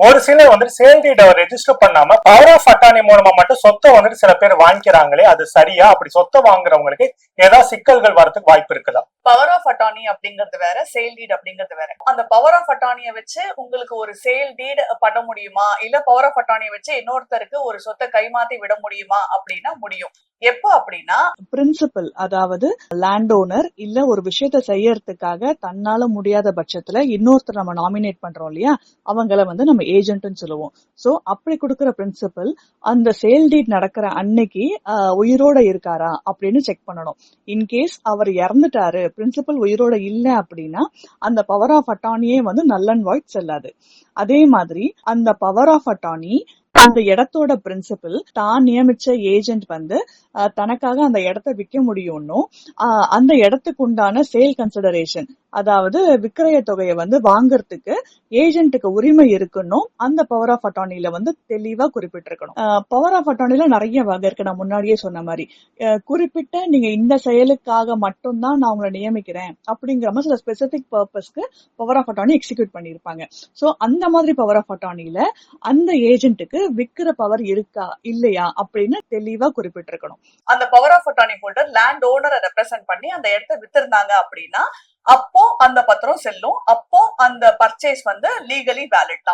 ஒரு சிலர் வந்துட்டு சேல் ரெஜிஸ்டர் பண்ணாம பவர் ஆஃப் அட்டானி மூலமா மட்டும் சொத்தை வந்துட்டு சில பேர் வாங்கிக்கிறாங்களே அது சரியா? அப்படி சொத்தை வாங்குறவங்களுக்கு ஏதாவது சிக்கல்கள் வரதுக்கு வாய்ப்பு இருக்குதா? பவர் ஆஃப் அட்டானி அப்படிங்கிறது வேற சேல் டீட் அப்படிங்கிறது வேற. அந்த பவர் ஆஃப் அட்டானியை வச்சு உங்களுக்கு ஒரு சேல் டீட் பண்ண முடியுமா? இல்ல பவர் ஆஃப் அட்டானியை வச்சு இன்னொருத்தருக்கு ஒரு சொத்தை கைமாத்தி விட முடியுமா? அப்படின்னா முடியும். எப்போ அப்படின்னா பிரின்சிபல் அதாவது லேண்ட் ஓனர் இல்ல ஒரு விஷயத்த செய்யறதுக்காக தன்னால முடியாத பட்சத்துல இன்னொருத்தர் நம்ம நாமினேட் பண்றோம் இல்லையா? அவங்கள வந்து நம்ம ஏஜென்ட்னு சொல்லுவோம். சோ அப்படி கொடுக்கற பிரின்சிபல் அந்த சேல் டீட் நடக்கிற அன்னைக்கு உயிரோட இருக்காரா அப்படின்னு செக் பண்ணணும். இன்கேஸ் அவர் இறந்துட்டாரு பிரின்சிபல் உயிரோட இல்ல அப்படின்னா அந்த பவர் ஆஃப் அட்டானியே வந்து நல் அண்ட் வாய்ட் செல்லாது. அதே மாதிரி அந்த பவர் ஆஃப் அட்டானி அந்த இடத்தோட பிரின்சிபல் தான் நியமிச்ச ஏஜென்ட் வந்து தனக்காக அந்த இடத்த விற்க முடியும்னும் அந்த இடத்துக்கு உண்டான சேல் கன்சிடரேஷன் அதாவது விக்கிரய தொகையை வந்து வாங்குறதுக்கு ஏஜென்ட்டுக்கு உரிமை இருக்குன்னும் அந்த பவர் ஆஃப் அட்டானில வந்து தெளிவா குறிப்பிட்டிருக்கணும். பவர் ஆஃப் அட்டானில நிறைய வகை இருக்கு. நான் முன்னாடியே சொன்ன மாதிரி. குறிப்பிட்ட நீங்க இந்த செயலுக்காக மட்டும்தான் நான் உங்களை நியமிக்கிறேன் அப்படிங்கிற மாதிரி சில ஸ்பெசிபிக் பர்பஸ்க்கு பவர் ஆஃப் அட்டானி எக்ஸிக்யூட் பண்ணியிருப்பாங்க. சோ அந்த மாதிரி பவர் ஆஃப் அட்டானில அந்த ஏஜென்ட்டுக்கு விக்கிற பவர் இருக்கா இல்லையா அப்படின்னு தெளிவா குறிப்பிட்டிருக்கணும். அந்த power of attorney holder land ஓனரை represent பண்ணி அந்த இடத்த வித்திருந்தாங்க அப்படின்னா அப்போ அந்த பத்திரம் செல்லும். அப்போ அந்த பர்ச்சேஸ் வந்து லீகலி வேலிட் தான்.